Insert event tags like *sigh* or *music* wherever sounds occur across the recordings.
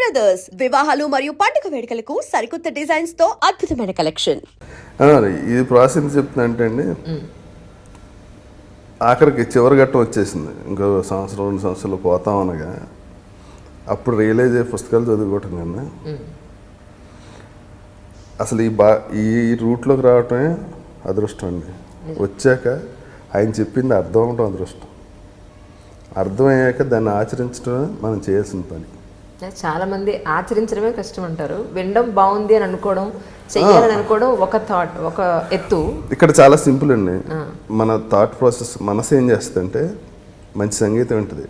Brothers వివాహాలు మరియు పండుగ వేడుకలకు సరికొత్త డిజైన్స్తో అద్భుతమైన కలెక్షన్ ఇది ప్రాసెస్ చెప్తున్నా అంటే అండి ఆఖరికి చివరి ఘట్టం వచ్చేసింది. ఇంకో సంవత్సరం రెండు సంవత్సరాలు పోతాం అనగా అప్పుడు రియలైజ్ అయ్యే పుస్తకాలు చదువుకోవటం కన్నా అసలు ఈ బా ఈ రూట్లోకి రావటమే అదృష్టం అండి. వచ్చాక ఆయన చెప్పింది అర్థం అవటం అదృష్టం. అర్థమయ్యాక దాన్ని ఆచరించడమే మనం చేయాల్సిన పని. చాలా మంది ఆచరించడమే కష్టం అంటారు వినడం బాగుంది అని అనుకోవడం చెయ్యాలని అనుకోవడం ఒక థాట్ ఒక ఎత్తు. ఇక్కడ చాలా సింపుల్ అండి. మన థాట్ ప్రాసెస్ మనసు ఏం చేస్తుందంటే మంచి సంగీతం ఉంటుంది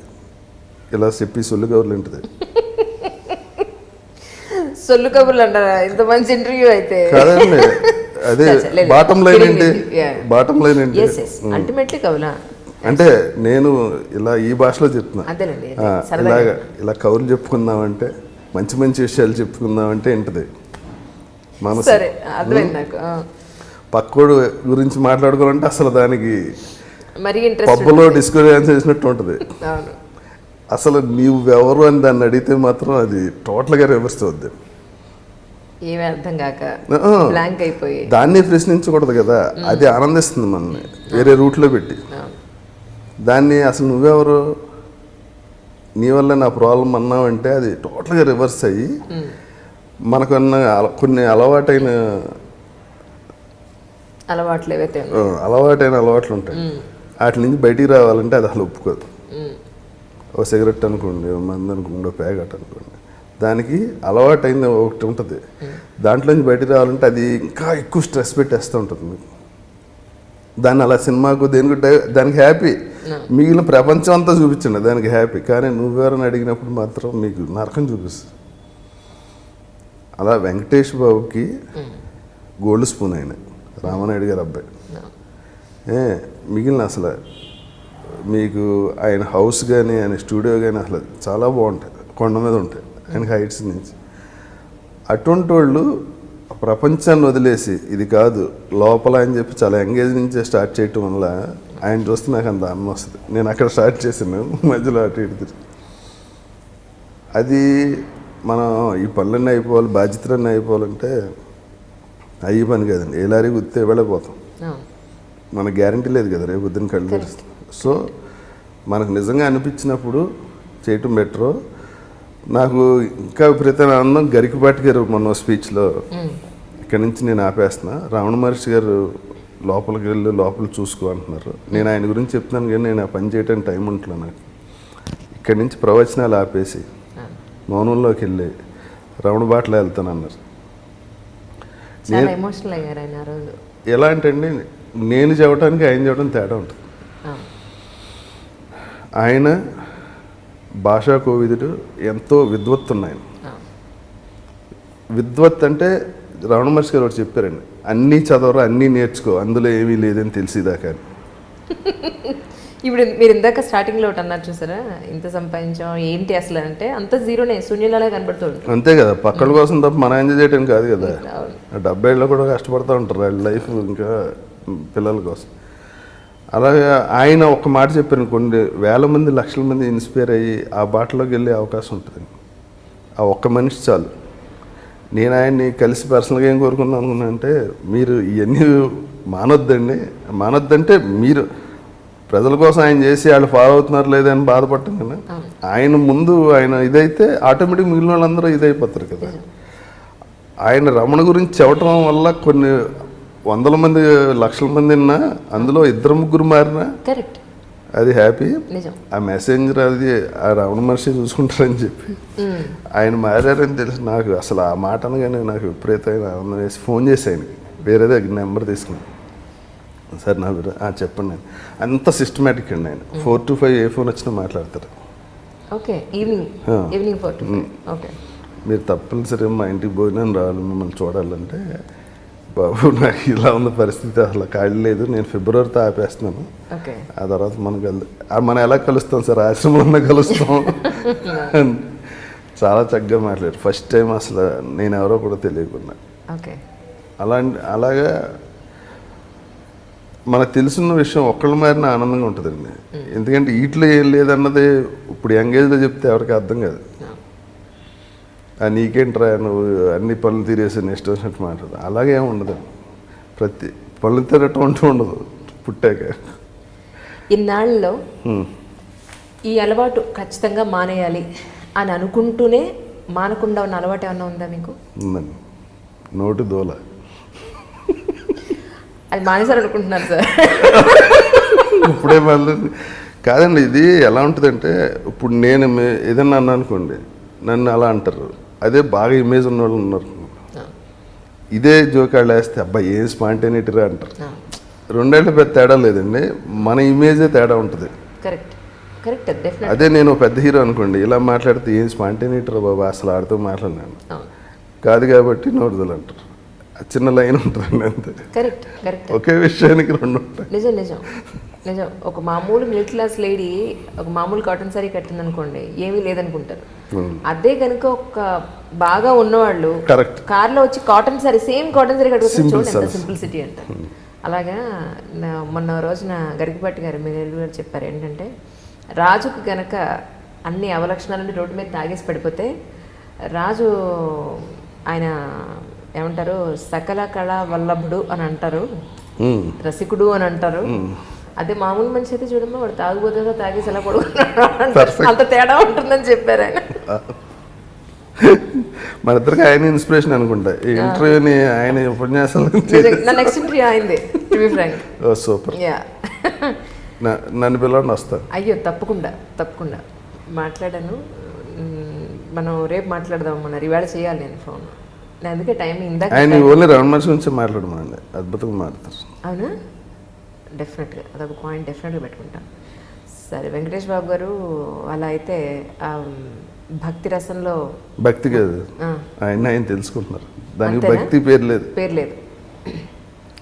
ఇలా చెప్పి సొల్లు కబుర్లు ఉంటుంది *laughs* సొల్లు కబుర్లు అంటారా? ఇంత మంచి ఇంటర్వ్యూ అయితే. కాదండి. అదే. *laughs* బాటం లైన్ ఏంటి. బాటం లైన్ ఏంటి? అల్టిమేట్లీ కవులా అంటే నేను ఇలా ఈ భాషలో చెప్తున్నా. ఇలాగ ఇలా కౌరులు చెప్పుకుందామంటే మంచి మంచి విషయాలు చెప్పుకుందామంటే ఏంటిది? మనసు. పక్కోడు గురించి మాట్లాడుకోవాలంటే అసలు దానికి పబ్బులో డిస్కస్ చేసినట్టు ఉంటుంది. అసలు నీవెవరు అని దాన్ని అడిగితే మాత్రం అది టోటల్గా రివర్స్ అవుద్ది. ఏమీ అర్థం కాక ఆ. బ్లాంక్ అయిపోయి. దాన్ని ప్రశ్నించకూడదు కదా. అది ఆనందిస్తుంది మనల్ని. వేరే రూట్లో పెట్టి. దాన్ని అసలు నువ్వెవరు? నీ వల్ల నా ప్రాబ్లం అన్నావంటే అది టోటల్గా రివర్స్ అయ్యి మనకున్న కొన్ని అలవాటైన అలవాట్లు ఏవైతే అలవాటైన అలవాట్లు ఉంటాయి. వాటి నుంచి బయటికి రావాలంటే అది అసలు ఒప్పుకోదు. ఓ సిగరెట్ అనుకోండి ఓ మంది అనుకోండి ఓ ప్యాకెట్ అనుకోండి. దానికి అలవాటైన ఒకటి ఉంటుంది. దాంట్లో నుంచి బయటికి రావాలంటే అది ఇంకా ఎక్కువ స్ట్రెస్ పెట్టేస్తూ ఉంటుంది మీకు. దాన్ని అలా సినిమాకు దేనికి దానికి హ్యాపీ. మిగిలిన ప్రపంచం అంతా చూపించండి దానికి హ్యాపీ కానీ నువ్వెవరని అడిగినప్పుడు మాత్రం మీకు నరకం చూపిస్తుంది. అలా వెంకటేష్ బాబుకి గోల్డ్ స్పూన్ ఆయన రామనాయుడు గారు అబ్బాయి. ఏ మిగిలిన అసలు మీకు ఆయన హౌస్ కానీ ఆయన స్టూడియో కానీ అసలు చాలా బాగుంటాయి కొండ మీద ఉంటాయి ఆయన హైట్స్ నుంచి. అటువంటి వాళ్ళు ప్రపంచాన్ని వదిలేసి ఇది కాదు లోపల అని చెప్పి చాలా ఎంగేజ్ నుంచే స్టార్ట్ చేయటం వల్ల ఆయన చూస్తే నాకు అంత అన్నం వస్తుంది. నేను అక్కడ స్టార్ట్ చేశాను మధ్యలో అటు ఇటు. అది మనం ఈ పనులన్నీ అయిపోవాలి బాధ్యతలన్నీ అయిపోవాలంటే అయ్యి పని కదండి. ఏ లారీ గుర్తే వెళ్ళిపోతాం. మన గ్యారంటీ లేదు కదా రేపు పొద్దున్న కళ్ళు తెరుస్తుంది సో మనకు నిజంగా అనిపించినప్పుడు చేయటం బెటరు నాకు ఇంకా విపరీతమైన ఆనందం. గరికపాటి గారు మొన్న స్పీచ్లో ఇక్కడి నుంచి నేను ఆపేస్తున్నా. రావణ మహర్షి గారు లోపలికి వెళ్ళి లోపల చూసుకో అంటున్నారు. నేను ఆయన గురించి చెప్తున్నాను కానీ నేను ఆ పని చేయడానికి టైం ఉంటున్నా నాకు. ఇక్కడి నుంచి ప్రవచనాలు ఆపేసి మౌనంలోకి వెళ్ళి రమణ బాటలో వెళ్తాను అన్నారు. చాలా ఎమోషనల్ అయ్యారు ఆయన ఆ రోజు. ఎలా అంటే అండి నేను చెప్పడానికి ఆయన చెప్పడం తేడా ఉంటుంది. ఆయన భాషా కోవిదుడు ఎంతో విద్వత్తు ఆయన. విద్వత్ అంటే రమణ మహర్షి గారు ఒకటి చెప్పారండి అన్నీ చదవరా అన్నీ నేర్చుకో అందులో ఏమీ లేదని తెలిసిదాకా. ఇప్పుడు మీరు ఇందాక స్టార్టింగ్లో ఒకటి అన్నారు చూసారా ఇంత సంపాదించాం ఏంటి అసలు? అంటే అంత జీరోనే శూన్యంలాగా కనబడుతుంది అంతే కదా పక్కల కోసం తప్ప మన ఎంజాయ్ చేయడం కాదు కదా. డెబ్బై ఏళ్ళు కూడా కష్టపడుతూ ఉంటారు వాళ్ళ లైఫ్ ఇంకా పిల్లల కోసం. అలాగే ఆయన ఒక మాట చెప్పారు కొన్ని వేల మంది లక్షల మంది ఇన్స్పైర్ అయ్యి ఆ బాటలోకి వెళ్ళే అవకాశం ఉంటుంది ఆ ఒక్క మనిషి చాలు. నేను ఆయన్ని కలిసి పర్సనల్గా ఏం కోరుకున్నాను అనుకున్నా అంటే మీరు ఇవన్నీ మానొద్దండి. మానొద్దంటే మీరు ప్రజల కోసం ఆయన చేసి వాళ్ళు ఫాలో అవుతున్నారు లేదని బాధపడటం కదా. ఆయన ముందు ఆయన ఇదైతే ఆటోమేటిక్ మిగిలిన వాళ్ళందరూ ఇదైపోతారు కదా. ఆయన రమణ గురించి చెప్పటం వల్ల కొన్ని వందల మంది లక్షల మంది ఉన్నా అందులో ఇద్దరు ముగ్గురు మారినా కరెక్ట్. అది హ్యాపీ ఆ మెసేంజర్ అది ఆ రమణ మనిషి చూసుకుంటారని చెప్పి. ఆయన మారారని తెలిసి. నాకు అసలు ఆ మాట అనగానే నాకు విపరీతమైన ఆనందం వేసి ఫోన్ చేసి ఆయనకి. వేరే దగ్గర నెంబర్ తీసుకుని సార్ నా "ఆ, చెప్పండి నేను అంత సిస్టమేటిక్ అండి ఆయన. ఫోర్ టు ఫైవ్ ఏ ఫోన్ వచ్చినా మాట్లాడతారు. Okay evening. Evening four okay. మీరు తప్పనిసరిగా మా ఇంటికి భోజనం రావాలి మిమ్మల్ని చూడాలంటే బాబు నాకు ఇలా ఉన్న పరిస్థితి అసలు ఖాళీ లేదు. నేను ఫిబ్రవరితో ఆపేస్తున్నాను. ఆ తర్వాత మనం కలు మనం ఎలా కలుస్తాం సార్? ఆశ్రమంలో కలుస్తాం. చాలా చక్కగా మాట్లాడారు. ఫస్ట్ టైం అసలు నేను ఎవరో కూడా తెలియకుండా. అలాంటి అలాగా మనకు తెలిసిన విషయం ఒక్కళ్ళ మారిన ఆనందంగా ఉంటుందండి. ఎందుకంటే వీటిలో ఏం లేదన్నది ఇప్పుడు యంగేజ్లో చెప్తే ఎవరికి అర్థం కాదు. "ఆ, నీకేంట్రా నువ్వు అన్ని పనులు తీరేసి నెక్స్ట్ వచ్చినట్టు మాట్లాడు. అలాగే ఏమి ఉండదు. ప్రతి పనులు తిరగటం అంటూ ఉండదు. పుట్టాక. ఇన్నాళ్ళలో. ఈ అలవాటు ఖచ్చితంగా మానేయాలి అని అనుకుంటూనే మానకుండా ఉన్న అలవాటు ఏమన్నా ఉందా మీకు? ఉందండి. నోటి దోల. అది మానేసారు అనుకుంటున్నారు సార్. ఇప్పుడే మళ్ళీ కాదండి ఇది ఎలా ఉంటుందంటే ఇప్పుడు నేను ఏదన్నా అన్నా అనుకోండి నన్ను అలా అంటారు. అదే బాగా ఇమేజ్ ఉన్న వాళ్ళు ఉన్నారు ఇదే జోకాళ్ళు వేస్తే అబ్బా ఏం స్పాంటేనిటీరా అంటారు. రెండేళ్ళ పెద్ద తేడా లేదండి. మన ఇమేజే తేడా ఉంటుంది. కరెక్ట్ కరెక్ట్ డెఫినెట్ అదే నేను పెద్ద హీరో అనుకోండి ఇలా మాట్లాడితే ఏం స్పాంటేనిటీరా బాబా? అసలు ఆడుతూ మాట్లాడినాను కాదు కాబట్టి నోడుదలు అంటారు చిన్న లైన్ ఉంటుందండి అంతే. కరెక్ట్ కరెక్ట్ ఒకే విషయానికి రెండు ఉంటాయి. నిజం నిజం నిజం. ఒక మామూలు మిడిల్ క్లాస్ లేడీ ఒక మామూలు కాటన్ సారీ కట్టింది అనుకోండి ఏమీ లేదనుకుంటారు. Hmm. అదే కనుక ఒక బాగా ఉన్నవాళ్ళు కరెక్ట్ కార్లో వచ్చి cotton sari same cotton sari కట్టుకుంటే Simple చూడండి ఎంత sense. సింప్లిసిటీ అంటారు అలాగా నా- మొన్న రోజున గరికపాటి గారు మీరు గారు చెప్పారు ఏంటంటే రాజుకు గనక అన్ని అవలక్షణాలని రోడ్డు మీద తాగేసి పడిపోతే రాజు ఆయన ఏమంటారు? సకల కళ వల్లభుడు అని అంటారు. రసికుడు అని అంటారు. అదే మామూలు మనిషి అయితే చూడమ్మా వాడు తాగుబోతుగా తాగేసి ఎలా పడుకున్నాడు. అంత తేడా ఉంటుందని చెప్పారు ఆయన. మన ఇద్దరికి ఆయన ఇన్స్పిరేషన్ అనుకుంటా. ఈ ఇంటర్వ్యూని ఆయన ఉపన్యాసాలు. నా నెక్స్ట్ ఇంటర్వ్యూ అయింది ఫ్రాంక్ సూపర్. నన్ను పిలవండి వస్తాను అయ్యో తప్పకుండా తప్పకుండా. మాట్లాడాను. మనం రేపు మాట్లాడదాం మన ఇవాళ చేయాలి నేను ఫోన్. అందుకే టైం ఇందాక ఆయన ఓన్లీ రమణ మనిషి గురించి మాట్లాడమండి అద్భుతంగా మాట్లాడతారు. అవునా? డెఫినెట్గా అదొక పాయింట్ డెఫినెట్గా పెట్టుకుంటాను సరే వెంకటేష్ బాబు గారు అలా అయితే ఆ, భక్తి రసంలో భక్తి కాదు. ఆయన ఆయన తెలుసుకుంటున్నారు. దానికి? భక్తి పేరు లేదు. పేరు లేదు.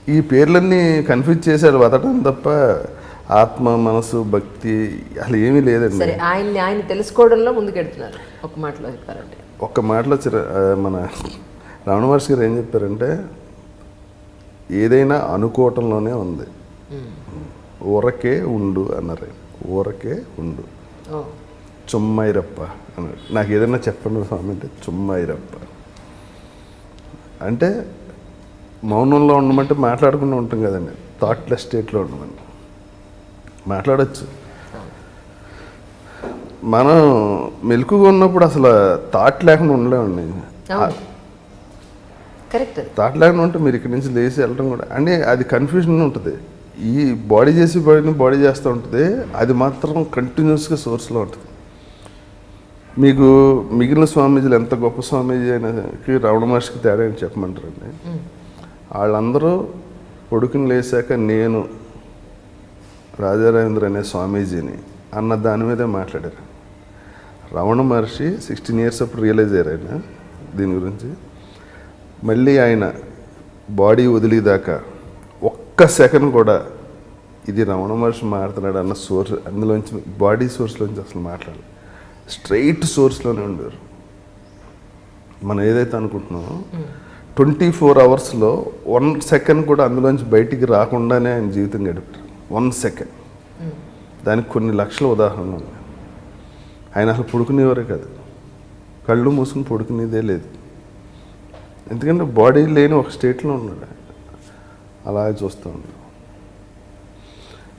ఈ పేర్లన్నీ కన్ఫ్యూజ్ చేశాడు వదటం తప్ప ఆత్మ మనసు భక్తి అసలు ఏమీ లేదండి. సరే ఆయన్ని ఆయన తెలుసుకోవడంలో ముందుకెడుతున్నారు. ఒక మాటలో చెప్పారంటే ఒక్క మాటలో మన రమణ మహర్షి గారు ఏం చెప్పారంటే ఏదైనా అనుకోవటంలోనే ఉంది. ఊరకే ఉండు అన్నారు. ఊరకే ఉండు. చుమ్మైరప్ప అన్నాడు నాకు ఏదైనా చెప్పండి స్వామి అంటే చుమ్మైరప్ప. అంటే మౌనంలో ఉండమంటే మాట్లాడకుండా ఉంటాం కదండి. థాట్లెస్ స్టేట్లో ఉండమని మాట్లాడచ్చు. మనం మెలకుగా ఉన్నప్పుడు అసలు థాట్ లేకుండా ఉండలేమండి. కరెక్ట్. థాట్ లేకుండా ఉంటే మీరు ఇక్కడి నుంచి లేచి వెళ్ళడం కూడా. అంటే అది కన్ఫ్యూజన్ ఉంటుంది. ఈ బాడీ చేసి బాడీని బాడీ చేస్తూ ఉంటుంది. అది మాత్రం కంటిన్యూస్గా సోర్స్లో ఉంటుంది. మీకు మిగిలిన స్వామీజీలు ఎంత గొప్ప స్వామీజీ అయినాకి రమణ మహర్షికి తేడా అని చెప్పమంటారండి? వాళ్ళందరూ కొడుకుని లేచాక నేను రాజారావేంద్ర అనే స్వామీజీని అన్న దాని మీదే మాట్లాడారు. రమణ మహర్షి సిక్స్టీన్ ఇయర్స్ అప్పుడు రియలైజ్ అయ్యారు ఆయన దీని గురించి. మళ్ళీ ఆయన బాడీ వదిలేదాకా ఒక్క సెకండ్ కూడా ఇది రమణ మహర్షి మాట్లాడుతున్నాడు అన్న సోర్స్ అందులోంచి బాడీ సోర్స్లోంచి అసలు మాట్లాడాలి స్ట్రైట్ సోర్స్లోనే ఉండేవారు. మనం ఏదైతే అనుకుంటున్నామో ట్వంటీ ఫోర్ అవర్స్లో వన్ సెకండ్ కూడా అందులోంచి బయటికి రాకుండానే ఆయన జీవితం గడిపారు. One second. దానికి కొన్ని లక్షల ఉదాహరణలు ఉన్నాయి. ఆయన అసలు పడుకునేవారే కాదు. కళ్ళు మూసుకుని పడుకునేదే లేదు. ఎందుకంటే బాడీ లేని ఒక స్టేట్లో ఉన్నాడు. అలాగే చూస్తూ ఉన్నాడు.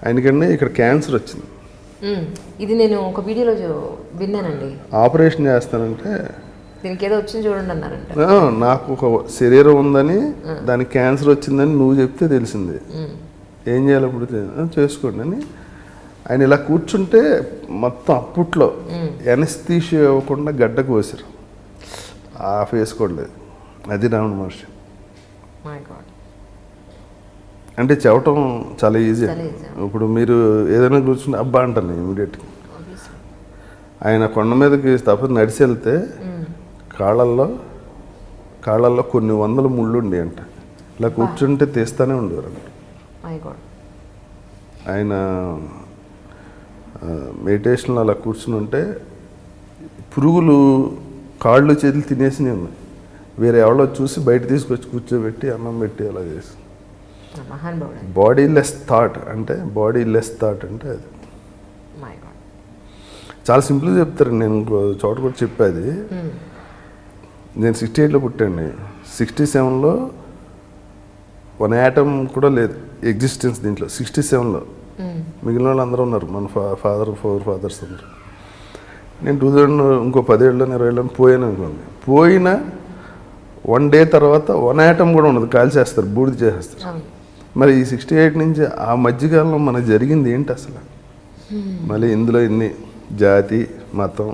ఆయనకంటే ఇక్కడ క్యాన్సర్ వచ్చింది. ఇది నేను ఒక వీడియోలో విన్నానండి. ఆపరేషన్ చేస్తానంటే దీనికి ఏదో వచ్చింది చూడండి అన్నారంట. "ఆ, నాకు ఒక శరీరం ఉందని దానికి క్యాన్సర్ వచ్చిందని నువ్వు చెప్తే తెలిసింది. ఏం చేయాలి ఇప్పుడు "ఆ, చేసుకోండి అని. ఆయన ఇలా కూర్చుంటే మొత్తం అప్పట్లో ఎనస్థీషియా ఇవ్వకుండా గడ్డ కోసారు. ఆ ఫేస్ కూడా లేదు. అది రావణ మహర్షి. అంటే చెప్పటం చాలా ఈజీ. ఇప్పుడు మీరు ఏదైనా కూర్చుంటే అబ్బా అంటాను ఇమీడియట్గా ఆయన కొండ మీదకి తప్ప నడిచి వెళ్తే కాళ్ళల్లో కాళ్ళల్లో కొన్ని వందల ముళ్ళు ఉండి అంట. ఇలా కూర్చుంటే తీస్తానే ఉండేవారు ఆయన మెడిటేషన్లో అలా కూర్చుని ఉంటే పురుగులు కాళ్ళు చేతులు తినేసినవి ఉన్నాయి. వేరే ఎవరో చూసి బయట తీసుకొచ్చి కూర్చోబెట్టి అన్నం పెట్టి అలా చేసి. బాడీ లెస్ థాట్ అంటే బాడీ లెస్ థాట్ అంటే అది. చాలా సింపుల్గా చెప్తారు. నేను ఇంకో చోట కూడా చెప్పేది. నేను సిక్స్టీ ఎయిట్లో పుట్టండి. సిక్స్టీ సెవెన్లో వన్ యాటమ్ కూడా లేదు. ఎగ్జిస్టెన్స్ దీంట్లో. సిక్స్టీ సెవెన్లో. మిగిలిన వాళ్ళు అందరూ ఉన్నారు. మన ఫా ఫాదర్ ఫోర్ ఫాదర్స్ ఉన్నారు నేను టూ థౌజండ్ ఇంకో పదేళ్ళు ఇరవై ఏళ్ళు పోయాను అనుకోండి. పోయిన వన్ డే తర్వాత వన్ యాటమ్ కూడా ఉండదు కాల్చేస్తారు బూడిద చేసేస్తారు. మరి ఈ సిక్స్టీ ఎయిట్ నుంచి ఆ మధ్యకాలంలో మనకు జరిగింది ఏంటి అసలు? మళ్ళీ ఇందులో ఇన్ని జాతి మతం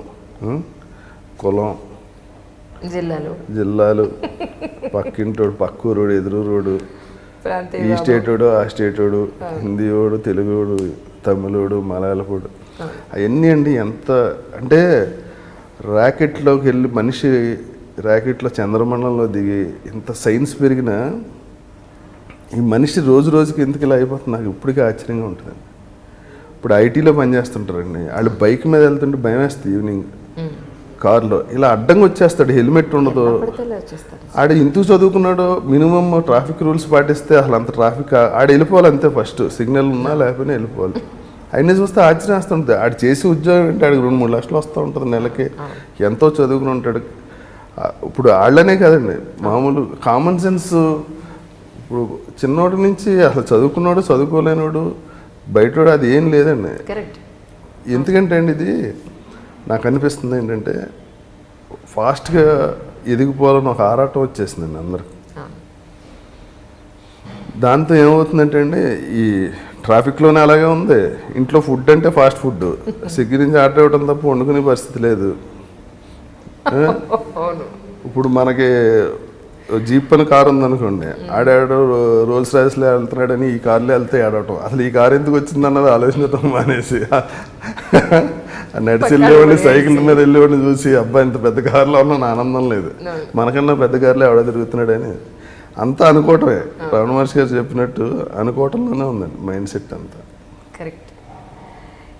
కులం జిల్లాలు. జిల్లాలు పక్కింటోడు పక్కూరోడు ఎదురూరోడు ఈ స్టేటోడు ఆ స్టేటోడు హిందీవాడు తెలుగుడు తమిళోడు మలయాళపోడు అవన్నీ అండి ఎంత అంటే ర్యాకెట్లోకి వెళ్ళి మనిషి ర్యాకెట్లో చంద్రమండలంలో దిగి ఇంత సైన్స్ పెరిగినా ఈ మనిషి రోజు రోజుకి ఎందుకు ఇలా అయిపోతుంది? నాకు ఇప్పటికీ ఆశ్చర్యంగా ఉంటుంది ఇప్పుడు ఐటీలో పనిచేస్తుంటారండి. వాళ్ళు బైక్ మీద వెళ్తుంటే భయం వేస్తుంది ఈవినింగ్. కార్లో ఇలా అడ్డంగా వచ్చేస్తాడు హెల్మెట్ ఉండదు. ఆడ ఎందుకు చదువుకున్నాడో మినిమం ట్రాఫిక్ రూల్స్ పాటిస్తే అసలు అంత ట్రాఫిక్ ఆడ వెళ్ళిపోవాలి అంతే ఫస్ట్. సిగ్నల్ ఉన్నా లేకపోయినా వెళ్ళిపోవాలి. అయినా చూస్తే ఆశ్చర్యం వేస్తుంటుంది. ఆడు చేసి ఉద్యోగం అంటే ఆడికి రెండు మూడు లక్షలు వస్తూ ఉంటుంది నెలకి. ఎంతో చదువుకుని ఉంటాడు. ఇప్పుడు వాళ్ళనే కదండి. మామూలు కామన్ సెన్స్ ఇప్పుడు చిన్నోడి నుంచి అసలు చదువుకున్నాడు చదువుకోలేనోడు బయటోడు అది ఏం లేదండి. ఎందుకంటే అండి ఇది నాకు అనిపిస్తుంది ఏంటంటే ఫాస్ట్గా ఎదిగిపోవాలని ఒక ఆరాటం వచ్చేసిందండి అందరికి. దాంతో ఏమవుతుందంటే అండి ఈ ట్రాఫిక్లోనే అలాగే ఉంది. ఇంట్లో ఫుడ్ అంటే ఫాస్ట్ ఫుడ్. *laughs* స్విగ్గీ నుంచి ఆర్డర్ ఇవ్వడం తప్ప వండుకునే పరిస్థితి లేదు. ఇప్పుడు మనకి జీప్ అని కారు ఉందనుకోండి ఆడాడు రోల్స్ రాయిస్లో వెళ్తున్నాడని ఈ కార్లో వెళ్తే ఆడటం అసలు ఈ కారు ఎందుకు వచ్చింది అన్నది ఆలోచించడం మానేసి నడిచి వెళ్ళేవాడిని సైకిల్ మీద వెళ్ళేవాడిని చూసి అబ్బాయి ఇంత పెద్ద కారులో ఉన్న ఆనందం లేదు. మనకన్నా పెద్ద కారులో ఎవడో తిరుగుతున్నాడని. అంతా అనుకోవటమే. రమణ మహర్షి గారు చెప్పినట్టు అనుకోవటంలోనే ఉందండి మైండ్ సెట్ అంతా.